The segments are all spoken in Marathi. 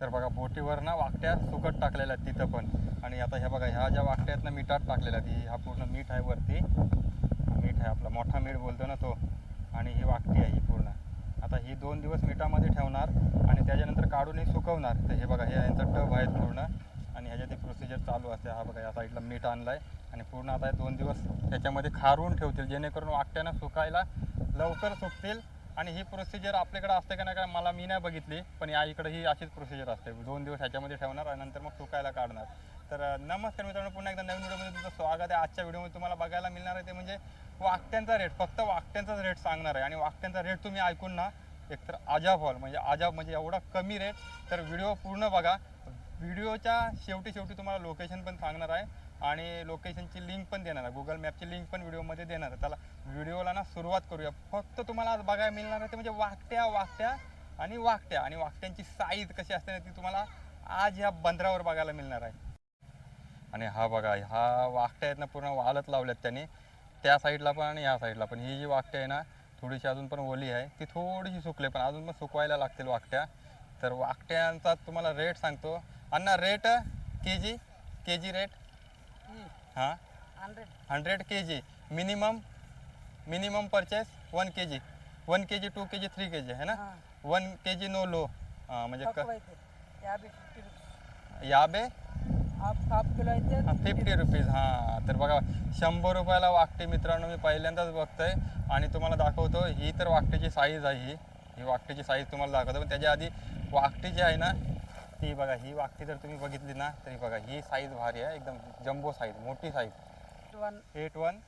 तर बघा बोटीवर ना वाकट्या सुकट टाकलेल्या आहेत तिथं पण. आणि आता ह्या बघा ह्या ज्या वाकट्या आहेत ना मिठात टाकलेल्या आहेत. ही हा पूर्ण मीठ आहे वरती. मीठ आहे आपला. मोठा मीठ बोलतो ना तो. आणि ही वाकटी आहे ही पूर्ण. आता ही दोन दिवस मिठामध्ये ठेवणार आणि त्याच्यानंतर काढूनही सुकवणार. तर हे बघा हे यांचं टब आहेत पूर्ण. आणि ह्याच्यात ते प्रोसिजर चालू असते. हा बघा या साईडला मीठ आणला आहे आणि पूर्ण आता हे दोन दिवस त्याच्यामध्ये खारून ठेवतील. जेणेकरून वाकट्यानं सुकायला लवकर सुकतील. आणि ही प्रोसिजर आपल्याकडे असते का नाही का मला मी नाही बघितली पण या इकडे ही अशीच प्रोसिजर असते. दोन दिवस ह्याच्यामध्ये ठेवणार आणि नंतर मग सुकायला काढणार. तर नमस्कार मित्रांनो पुन्हा एकदा नवीन व्हिडिओमध्ये तुमचं स्वागत आहे. आजच्या व्हिडिओमध्ये तुम्हाला बघायला मिळणार आहे ते म्हणजे वाकट्यांचा रेट फक्त वाकट्यांचाच रेट सांगणार आहे. आणि वाकट्यांचा रेट तुम्ही ऐकून ना एकतर अजाब हॉल म्हणजे अजाब म्हणजे एवढा कमी रेट तर व्हिडिओ पूर्ण बघा. व्हिडिओच्या शेवटी शेवटी तुम्हाला लोकेशन पण सांगणार आहे. आणि लोकेशनची लिंक पण देणार आहे. गुगल मॅपची लिंक पण व्हिडिओमध्ये देणार आहे. त्याला व्हिडिओला ना सुरुवात करूया. फक्त तुम्हाला आज बघायला मिळणार आहे ते म्हणजे वाकट्या वाकट्या आणि वाकट्या. आणि वाकट्यांची साईज कशी असते ना ती तुम्हाला आज ह्या बंदरावर बघायला मिळणार आहे. आणि हा बघा हा वाकट्या आहेत ना पूर्ण वालत लावल्यात त्यांनी. त्या साईडला पण आणि ह्या साईडला पण. ही जी वाकट्या आहे ना थोडीशी अजून पण ओली आहे. ती थोडीशी सुकली पण अजून पण सुकवायला लागतील वाकट्या. तर वाकट्यांचा तुम्हाला रेट सांगतो. अण्णा rate K G K G rate हां? Hundred. K G minimum minimum purchase one K G one K G two K G three K G है ना? वन के जी नो लो. हां म्हणजे क- याबे फिफ्टी रुपीज हां तर बघा शंभर रुपयाला वाकटी मित्रांनो मी पहिल्यांदाच बघतोय. आणि तुम्हाला दाखवतो ही तर वाकटीची साईज आहे ही. ही वाकटीची साईज तुम्हाला दाखवतो. पण त्याच्या आधी वाकटी जी आहे ना ती बघा ही वागती जर तुम्ही बघितली ना तरी बघा ही साईज भारी आहे एकदम जम्बो साईज मोठी size one eight one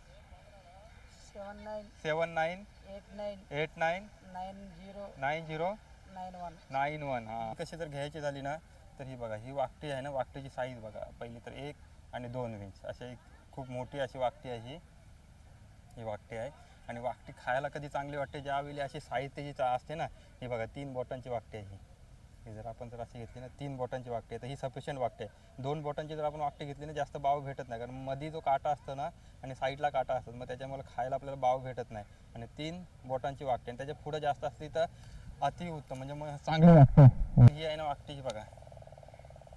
seven nine seven nine eight nine eight nine nine zero nine zero nine one nine one हां. कशी जर घ्यायची झाली ना तर ही बघा ही वाकटी आहे ना वाकटीची साईज बघा. पहिली तर एक आणि दोन इंच अशी एक खूप मोठी अशी वाकटी आहे ही. ही वाकटी आहे. आणि वाकटी खायला कधी चांगली वाटते? ज्यावेळी अशी साईज त्याची चा- असते ना ही बघा तीन बोटांची वाकटी आहे ही. हे जर आपण जर अशी घेतली ना तीन बोटांची वाकटी आहे तर ही सफिशियंट वाकटी आहे. दोन बोटांची जर आपण वाकटी घेतली ना जास्त बाव भेटत नाही. कारण मध्ये जो काटा असतो ना आणि साईडला काटा असतो मग त्याच्यामुळे खायला आपल्याला बाव भेटत नाही. आणि तीन बोटांची वाकटी आणि त्याच्या पुढे जास्त असली तर अति उत्तम. म्हणजे मग चांगलं वाटतं ही आहे ना वाकटीची बघा.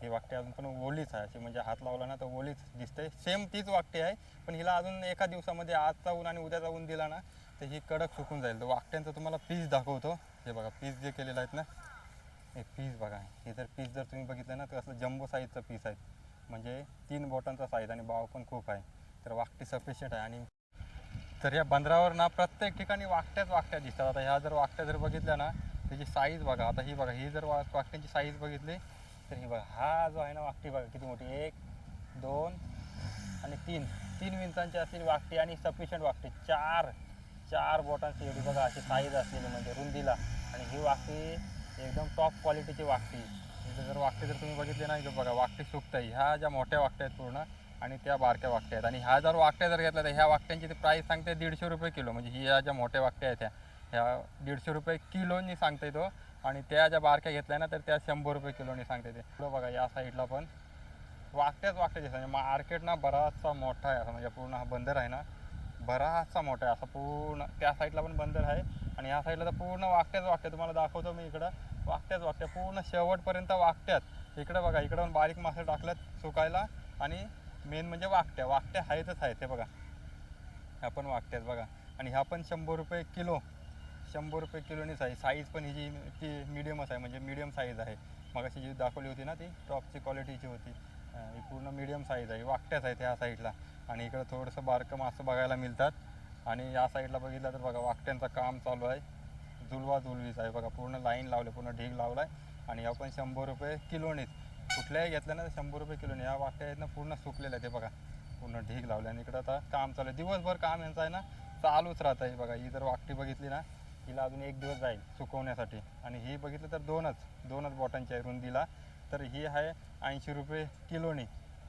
ही वाकटी अजून पण ओलीच आहे. अशी म्हणजे हात लावला ना तर ओलीच दिसते सेम तीच वाकटी आहे पण हिला अजून एका दिवसामध्ये आजचा ऊन आणि उद्याचा ऊन दिला ना तर ही कडक सुकून जाईल. तर वाकट्यांचं तुम्हाला पीस दाखवतो. हे बघा पीस जे केलेलं आहेत ना हे पीस बघा. हे जर पीस जर तुम्ही बघितलं ना तर असं जम्बो साईजचं पीस आहे म्हणजे तीन बोटांचा साईज आणि भाव पण खूप आहे. तर वाकटी सफिशियंट आहे. आणि तर या बंदरावर ना प्रत्येक ठिकाणी वाकट्याच वाकट्या दिसतात. आता ह्या जर वाकट्या जर बघितल्या ना त्याची साईज बघा. आता ही बघा. ही जर वा वाकट्यांची साईज बघितली तर ही बघा. हा जो आहे ना वाकटी बघा. किती मोठी? एक दोन आणि तीन. तीन विंचांची असलेली वाकटी आणि सफिशियंट वाकटी. चार चार बोटांची एवढी बघा अशी साईज असलेली म्हणजे रुंदीला. आणि ही वाकटी एकदम टॉप क्वालिटीची वाकटी इथं जर वाकटे जर तुम्ही बघितले ना इथं बघा वाकटी सुकत आहे. ह्या ज्या मोठ्या वाकट्या आहेत पूर्ण आणि त्या बारक्या वाकट्या आहेत. आणि ह्या जर वाकट्या जर घेतल्या तर ह्या वाकट्यांची ती प्राईस सांगते दीडशे रुपये किलो. म्हणजे ही ह्या ज्या मोठ्या वाकट्या आहेत ह्या ह्या दीडशे रुपये किलोनी सांगते तो. आणि त्या ज्या बारक्या घेतल्या ना तर त्या शंभर रुपये किलोनी सांगते ते. पुढं बघा या साईडला पण वाकट्याच वाकट्या दिसतात. म्हणजे मार्केट ना बराचसा मोठा आहे. असं म्हणजे पूर्ण हा बंदर आहे ना बराचसा मोठा आहे. असा पूर्ण त्या साईडला पण बंदर आहे. आणि या साईडला तर पूर्ण वाकट्याच वाकट्या तुम्हाला दाखवतो मी इकडं. वाकट्याच वाकट्या पूर्ण शेवटपर्यंत वाकट्यात इकडं बघा इकडं पण बारीक मासे टाकल्यात सुकायला. आणि मेन म्हणजे वाकट्या वाकट्या आहेतच आहेत ते बघा. ह्या पण वाकट्यात बघा. आणि ह्या पण शंभर रुपये किलो. शंभर रुपये किलोनीच आहे साईज पण ही जी ती मिडियमच आहे. म्हणजे मिडियम साईज आहे. मग अशी जी दाखवली होती ना ती टॉपची क्वालिटीची होती. ही पूर्ण मिडियम साईज आहे. वाकट्याच आहेत ह्या साईडला. आणि इकडं थोडंसं बारकं मासं बघायला मिळतात. आणि या साईडला बघितलं तर बघा वाकट्यांचं काम चालू आहे. जुलवा जुलवीच आहे बघा पूर्ण लाईन लावले पूर्ण ढीग लावला आहे आणि या पण शंभर रुपये किलोनीच कुठल्याही घेतल्या ना तर शंभर रुपये किलोने या वाकट्या आहेत ना पूर्ण सुकलेल्या आहेत बघा. पूर्ण ढीग लावले आणि इकडं आता काम चालू आहे. दिवसभर काम यांचं आहे ना चालूच राहत आहे बघा. ही जर वाकटी बघितली ना हिला अजून एक दिवस जाईल सुकवण्यासाठी. आणि ही बघितलं तर दोनच दोनच बॉटनची आहे रुंदीला. तर ही आहे ऐंशी रुपये किलोनी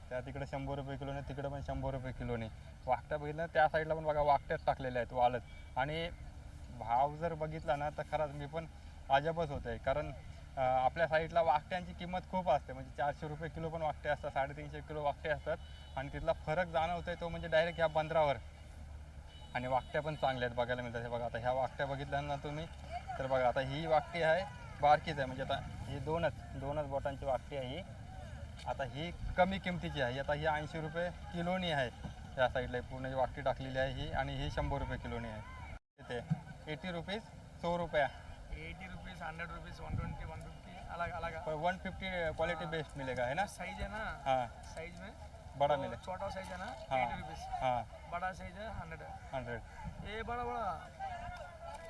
त्या तिकडे शंभर रुपये किलोने तिकडे पण शंभर रुपये किलोने. वाकट्या बघितलं त्या साईडला पण बघा वाकट्याच टाकलेल्या आहेत वालत आणि भाव जर बघितला ना तर खरंच मी पण अजबच होत आहे कारण आपल्या साईडला वाकट्यांची किंमत खूप असते. म्हणजे चारशे रुपये किलो पण वाकटे असतात साडेतीनशे किलो वाकटे असतात. आणि तिथला फरक जाणवतो आहे तो म्हणजे डायरेक्ट ह्या बंदरावर. आणि वाकट्या पण चांगल्या आहेत बघायला मिळतात. हे बघा आता ह्या वाकट्या बघितल्या ना तुम्ही तर बघा आता ही वाकटी आहे बारकीच आहे. म्हणजे आता ही दोनच दोनच बोटांची वाकटी आहे ही. आता ही कमी किमतीची आहे. आता ही ऐंशी रुपये किलोनी आहे. या साईडला पूर्ण जी वाकटी टाकलेली आहे ही आणि ही शंभर रुपये किलोनी आहे. इथे एटी रुपीज सौ रुपया. Eighty rupees hundred rupees one twenty one fifty अलग अलग पर वन फिफ्टी क्वालिटी बेस्ट मिलेगा है ना? साइज है ना? हाँ। साइज में? बड़ा तो मिले छोटा साइज है ना? हाँ। एटी रुपीज़ हाँ। बड़ा साइज है हंड्रेड हंड्रेड ये बड़ा बड़ा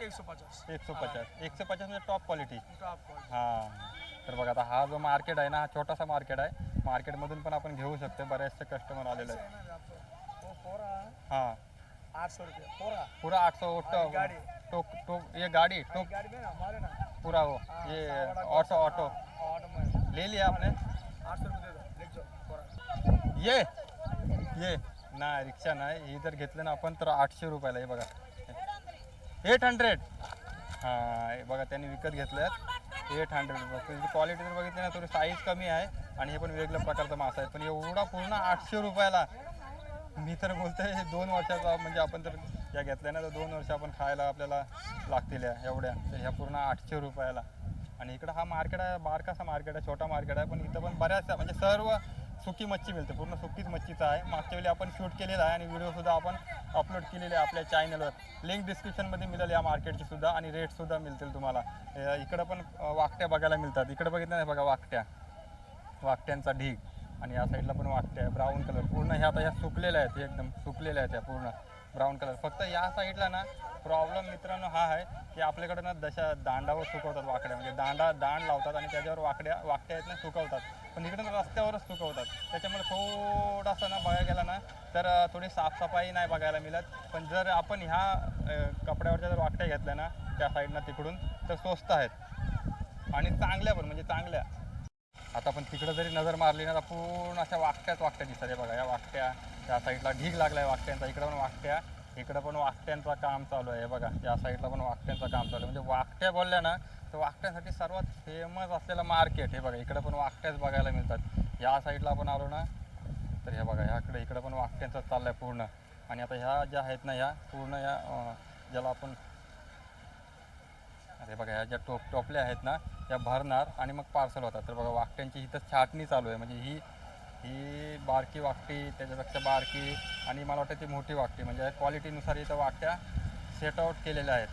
एक सौ पचास। एक सौ पचास। एक सौ पचास म्हणजे टॉप क्वालिटी टॉप क्वालिटी हां। आता हा जो मार्केट आहे ना हा छोटासा मार्केट आहे. मार्केटमधून पण आपण घेऊ शकतो. बरेचसे कस्टमर आलेले आहेत. पूरा हां. आठ सौ रुपये पूरा पूरा आठ सौ गाड़ी। टोक टोक ये गाड़ी टोक गाड़ी में ना हमारे ना पूरा वो हाँ, ये ऑटो ऑटो ऑटो में ले लिया आपने आठ सौ रुपये दे दो लिख जाओ पूरा. ये. ये. ना रिक्षा नाही. ही जर घेतलं ना आपण तर आठशे रुपयाला हे बघा. एट हंड्रेड हां हे बघा त्यांनी विकत घेतलं एट हंड्रेड रुपये. त्याची क्वालिटी जर बघितली ना थोडी साईज कमी आहे आणि हे पण वेगळ्या प्रकारचा मासा आहे. पण एवढा पूर्ण आठशे रुपयाला मी तर बोलतोय हे दोन वर्षाचा म्हणजे आपण जर या घेतल्या ना तर दोन वर्ष आपण खायला आपल्याला लागतील या एवढ्या. तर ह्या पूर्ण आठशे रुपयाला. आणि इकडं हा मार्केट आहे बारकासा मार्केट आहे छोटा मार्केट आहे पण इथं पण बऱ्याचशा म्हणजे सर्व सुकी मच्छी मिळते पूर्ण सुकीच मच्छीचा आहे. मागच्या वेळी आपण शूट केलेला आहे आणि व्हिडिओसुद्धा आपण अपलोड केलेले आहे आपल्या चॅनलवर लिंक डिस्क्रिप्शनमध्ये मिळेल या मार्केटची सुद्धा आणि रेटसुद्धा मिळतील तुम्हाला. इकडं पण वाकट्या बघायला मिळतात. इकडं बघितलं नाही बघा वाकट्या. वाकट्यांचा ढीग. आणि या साईडला पण वाकट्या आहे ब्राऊन कलर पूर्ण ह्या आता ह्या सुकलेल्या आहेत एकदम सुकलेल्या आहेत ह्या पूर्ण. ब्राऊन कलर फक्त या साईडला ना प्रॉब्लेम मित्रांनो हा आहे की आपल्याकडे ना दशा दांडावर सुकवतात वाकड्या. म्हणजे दांडा दांड लावतात आणि त्याच्यावर वाकड्या वाकट्या आहेत ना सुकवतात. पण इकडे रस्त्यावरच सुकवतात. त्याच्यामुळे थोडासा ना बघायला गेला ना तर थोडी साफसफाई नाही बघायला मिळत. पण जर आपण ह्या कपड्यावरच्या जर वाकट्या घेतल्या ना त्या साईडनं तिकडून तर स्वस्त आहेत. आणि चांगल्या पण म्हणजे चांगल्या. आता आपण तिकडं जरी नजर मारली ना तर पूर्ण अशा वाकट्याच वाकट्या दिसतात. हे बघा या वाकट्या त्या साईडला ढीग लागलाय वाकट्यांचा इकडं पण वाकट्या इकडं पण वाकट्यांचं काम चालू आहे. बघा या साईडला पण वाकट्यांचं काम चालू आहे. म्हणजे वाकट्या बोलल्या ना तर वाकट्यांसाठी सर्वात फेमस असलेलं मार्केट हे बघा इकडं पण वाकट्याच बघायला मिळतात. या साईडला आपण आलो ना तर हे बघा ह्याकडे इकडं पण वाकट्यांचं चाललं आहे पूर्ण. आणि आता ह्या ज्या आहेत ना ह्या पूर्ण या ज्याला आपण अरे बघा ह्या ज्या टोप टोपल्या आहेत ना त्या भरणार आणि मग पार्सल होतात. तर बघा वाकट्यांची इथं छाटणी चालू आहे. म्हणजे ही ही बारकी वाकटी त्याच्यापेक्षा बारकी आणि मला वाटतं ती मोठी वाकटी. म्हणजे क्वालिटीनुसार इथं वाकट्या सेट आउट केलेल्या आहेत.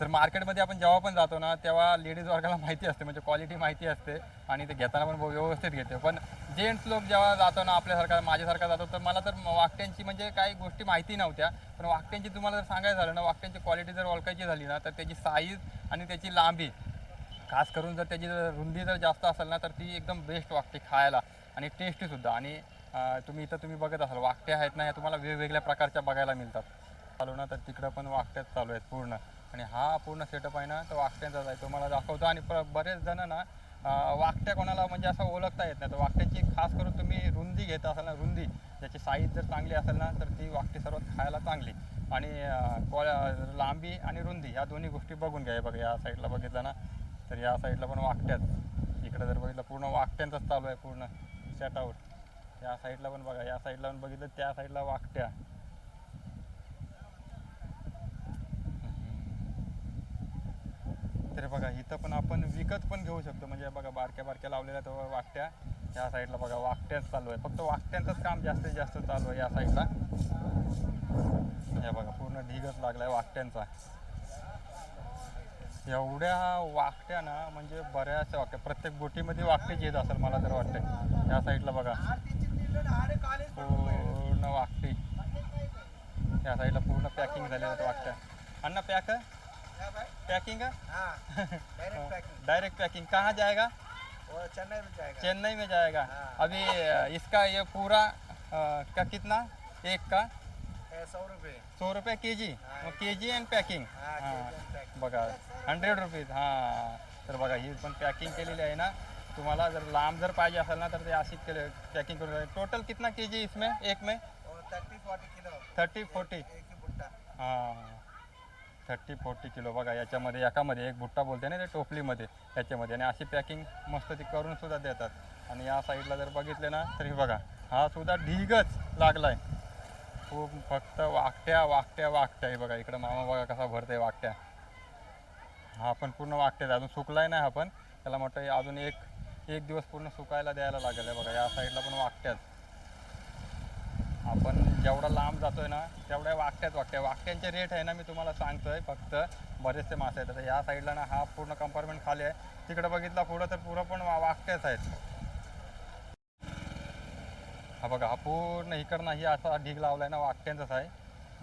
तर मार्केटमध्ये आपण जेव्हा पण जातो ना तेव्हा लेडीज वर्गाला माहिती असते म्हणजे क्वालिटी माहिती असते आणि ते घेताना पण व्यवस्थित घेते. पण जेंट्स लोक जेव्हा जातो ना आपल्यासारखा माझ्यासारखा जातो तर मला तर वाकट्यांची म्हणजे काही गोष्टी माहिती नव्हत्या पण वाकट्यांची तुम्हाला जर सांगायचं झालं ना वाकट्यांची क्वालिटी जर ओळखायची झाली ना तर त्याची साईज आणि त्याची लांबी खास करून जर त्याची जर रुंदी जर जास्त असेल ना तर ती एकदम बेस्ट वाकते खायला आणि टेस्टीसुद्धा आणि तुम्ही इथं तुम्ही बघत असाल वाकट्या आहेत ना ह्या तुम्हाला वेगवेगळ्या प्रकारच्या बघायला मिळतात. चालू ना तर तिकडं पण वाकट्याच चालू आहेत पूर्ण. आणि हा पूर्ण सेटअप आहे ना तो वाकट्यांचाच आहे. तुम्हाला दाखवतो. आणि प बरेच जण ना वाकट्या कोणाला म्हणजे असं ओळखता येत नाही. तर वाकट्याची खास करून तुम्ही रुंदी घेत असाल ना रुंदी ज्याची साईज जर चांगली असेल ना तर ती वाकटी सर्वात खायला चांगली. आणि लांबी आणि रुंदी ह्या दोन्ही गोष्टी बघून घ्या. बघा या साईडला बघितलं ना तर या साईडला पण वाकट्याच. इकडे जर बघितलं पूर्ण वाकट्यांचाच चालू आहे पूर्ण सेटआउट या साईडला पण बघा या साईडला पण बघितलं त्या साईडला वाकट्या. वगैरे बघा इथं पण आपण विकत पण घेऊ शकतो. म्हणजे बघा बारक्या बारक्या लावलेल्या तर वाकट्या. या साईडला बघा वाकट्याच चालू आहे फक्त वाकट्यांचंच काम जास्तीत जास्त चालू आहे या साईडला. हे बघा पूर्ण ढिगच लागलाय वाकट्यांचा. एवढ्या वाकट्या ना म्हणजे बऱ्याचशा वाकट्या. प्रत्येक बोटीमध्ये वाकटेच येत असेल मला तर वाटतंय. या साईडला बघा. पूर्ण वाकटी. या साईडला पूर्ण पॅकिंग झालेलं वाकट्या. अण्णा पॅक? पैकिंग डायरेक्ट पैकिंग कहाँ जाएगा? चेन्नई में जाएगा। चेन्नई में जाएगा। हाँ। अभी इसका ये पूरा अ, का कितना? एक का? सौ रुपये। सौ रुपये के जी हाँ. के जी अँड पॅकिंग हाँ, हाँ. बघा हंड्रेड रुपीज़ हाँ। तर बघा ही पण पॅकिंग केलेली आहे ना? तुम्हाला जर लांब जर पाहिजे असेल ना तर ते अशी केले पॅकिंग करून टोटल कितना के जी इसमें? एक में? Thirty forty kilo. Thirty forty ही हाँ। थर्टी फोर्टी किलो बघा याच्यामध्ये एकामध्ये एक बुट्टा बोलते ना ते टोपलीमध्ये याच्यामध्ये आणि अशी पॅकिंग मस्त ती करून सुद्धा देतात. आणि या साईडला जर बघितले ना तर बघा हा सुद्धा ढीगच लागलाय. खूप फक्त वाकट्या वाकट्या वाकट्या. हे बघा इकडं मामा बघा कसा भरते वाकट्या. हा पण पूर्ण वाकट्याच अजून सुकलाय नाही हा पण. त्याला म्हटलं अजून एक एक दिवस पूर्ण सुकायला द्यायला लागेल. आहे बघा या साईडला पण वाकट्याच. आपण जेवढा लांब जातोय ना तेवढ्या वाकट्याच वाकट्या वाकट्यांचे रेट आहे ना मी तुम्हाला सांगतोय फक्त बरेचसे मासे आहेत आता या साईडला ना हा पूर्ण कंपार्टमेंट खाली आहे. तिकडे बघितला पुढं तर पुरं पण वाकट्याच आहेत. हा बघा हा पूर्ण इकडनं ही असा ढीग लावलाय ना वाकट्यांचाच आहे.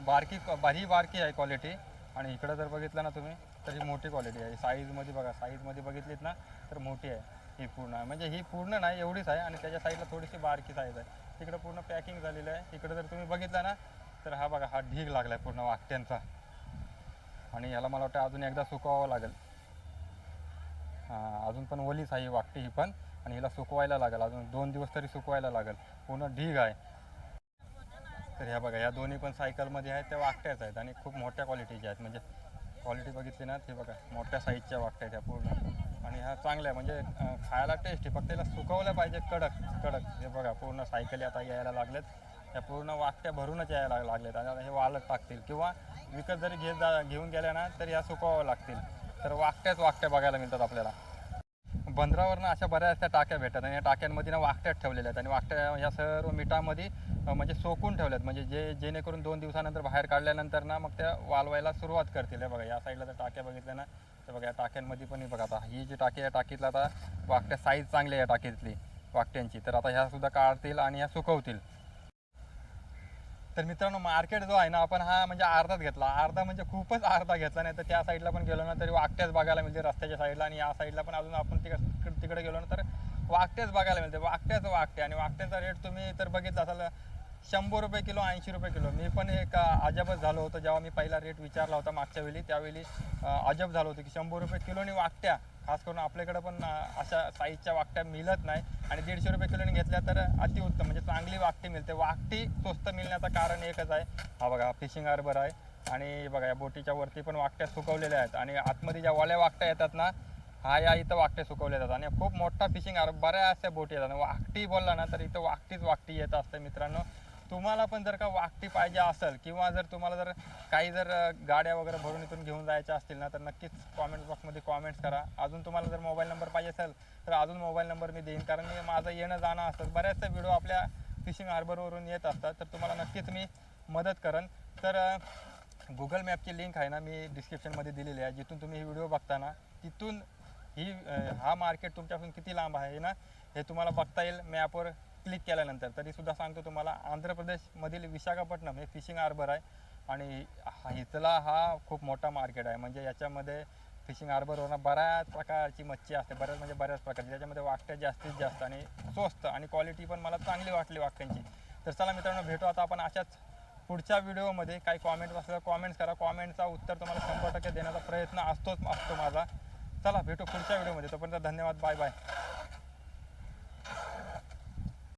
बारकी बारी बारकी आहे क्वालिटी आणि इकडं जर बघितलं ना तुम्ही तर ही मोठी क्वालिटी आहे. साईजमध्ये बघा साईजमध्ये बघितलीत ना तर मोठी आहे. ही पूर्ण आहे. म्हणजे ही पूर्ण नाही एवढीच आहे. आणि त्याच्या साईडला थोडीशी बारकी साईज आहे. तिकडं पूर्ण पॅकिंग झालेलं आहे. इकडं जर तुम्ही बघितलं ना तर हा बघा हा ढीग लागला आहे पूर्ण वाकट्यांचा. आणि ह्याला मला वाटतं अजून एकदा सुकवावं लागेल. हां अजून पण ओलीच आहे ही वाकटी ही पण. आणि हिला सुकवायला लागेल. अजून दोन दिवस तरी सुकवायला लागेल. पूर्ण ढीग आहे. तर ह्या बघा ह्या दोन्ही पण सायकलमध्ये आहेत त्या वाकट्याच आहेत. आणि खूप मोठ्या क्वालिटीच्या आहेत. म्हणजे क्वालिटी बघितली ना ते बघा मोठ्या साईजच्या वाकट्या आहेत ह्या पूर्ण. आणि ह्या चांगल्या आहे. म्हणजे अं, खायला टेस्ट आहे फक्त याला सुकवलं पाहिजे कडक कडक. हे बघा पूर्ण सायकली आता यायला लागलेत. या पूर्ण वाकट्या भरूनच यायला लागलेत. आणि आता हे वाळत टाकतील किंवा विकत जरी घेत जा घेऊन गेल्या ना तर ह्या सुकवाव्या लागतील. तर वाकट्याच वाकट्या बघायला मिळतात आपल्याला. बंदरावरनं अशा बऱ्याच त्या टाक्या भेटतात आणि या टाक्यांमध्ये ना वाकट्यात ठेवलेल्या आहेत. आणि वाकट्या ह्या सर्व मिठामध्ये अं, म्हणजे सोकून ठेवल्यात. म्हणजे जे जेणेकरून दोन दिवसानंतर बाहेर काढल्यानंतर ना मग त्या वालवायला सुरुवात करतील. हे बघा या साईडला जर टाक्या बघितल्या ना तर बघा या टाक्यांमध्ये पण बघा आता. ही जी टाकी या टाकीतला आता वाकट्या साईज चांगली आहे या टाकीतली वाकट्यांची. तर आता ह्या सुद्धा काढतील आणि ह्या सुकवतील. तर मित्रांनो मार्केट जो आहे ना आपण हा म्हणजे अर्धाच घेतला. अर्धा म्हणजे खूपच अर्धा घेतला. नाही तर त्या साईडला पण गेलो ना तरी वाकट्याच बघायला मिळते रस्त्याच्या साईडला आणि या साईडला पण अजून आपण तिकडे तिकडे गेलो ना तर वाकट्याच बघायला मिळते. वाकट्याच वाकटे. आणि वाकट्याचा रेट तुम्ही तर बघितला असाल शंभर रुपये किलो ऐंशी रुपये किलो. मी पण एक अजबच झालो होतो जेव्हा मी पहिला रेट विचारला होता मागच्या वेळी. त्यावेळी अजब झालो होतो की शंभर रुपये किलोनी वाकट्या. खास करून आपल्याकडे पण अशा साईजच्या वाकट्या मिळत नाही. आणि दीडशे रुपये किलोनी घेतल्या तर अतिउत्तम म्हणजे चांगली वाकटी मिळते. वाकटी स्वस्त मिळण्याचं कारण एकच आहे. हा बघा फिशिंग हार्बर आहे. आणि बघा या बोटीच्या वरती पण वाकट्या सुकवलेल्या आहेत. आणि आतमध्ये ज्या वाल्या वाकट्या येतात ना हा या इथं वाकटे सुकवले जातात आणि खूप मोठा फिशिंग हार्बर बऱ्या अशा बोटी येतात. वाकटी बोलला ना तर इथं वाकटीच वाकटी येत असते मित्रांनो. तुम्हाला पण जर का वागती पाहिजे असेल किंवा जर तुम्हाला जर काही जर गाड्या वगैरे भरून इथून घेऊन जायच्या असतील ना तर नक्कीच कॉमेंट बॉक्समध्ये कॉमेंट्स करा. अजून तुम्हाला जर मोबाईल नंबर पाहिजे असेल तर अजून मोबाईल नंबर मी देईन. कारण मी माझं येणं जाणं असतं. बऱ्याचशा व्हिडिओ आपल्या फिशिंग हार्बरवरून येत असतात. तर तुम्हाला नक्कीच मी मदत करेन. तर गुगल मॅपची लिंक आहे ना मी डिस्क्रिप्शनमध्ये दिलेली आहे. जिथून तुम्ही ही व्हिडिओ बघता ना तिथून ही हा मार्केट तुमच्यापासून किती लांब आहे ना हे तुम्हाला बघता येईल. मॅपवर क्लिक केल्यानंतर तरी सुद्धा सांगतो तुम्हाला आंध्र प्रदेशमधील विशाखापट्टणम हे फिशिंग हार्बर आहे. आणि हा इथला हा खूप मोठा मार्केट आहे. म्हणजे याच्यामध्ये फिशिंग हार्बरवरनं बऱ्याच प्रकारची मच्छी असते. बऱ्याच म्हणजे बऱ्याच प्रकारची. त्याच्यामध्ये वाकट्या जास्तीत जास्त आणि स्वस्त आणि क्वालिटी पण मला चांगली वाटली वाकट्यांची तर चला मित्रांनो भेटू आता आपण अशाच पुढच्या व्हिडिओमध्ये. काही कॉमेंट्स असल्या कॉमेंट्स करा. कॉमेंटचा उत्तर तुम्हाला शंभर टक्के देण्याचा प्रयत्न असतोच असतो माझा. चला भेटू पुढच्या व्हिडिओमध्ये. तोपर्यंत धन्यवाद. Bye bye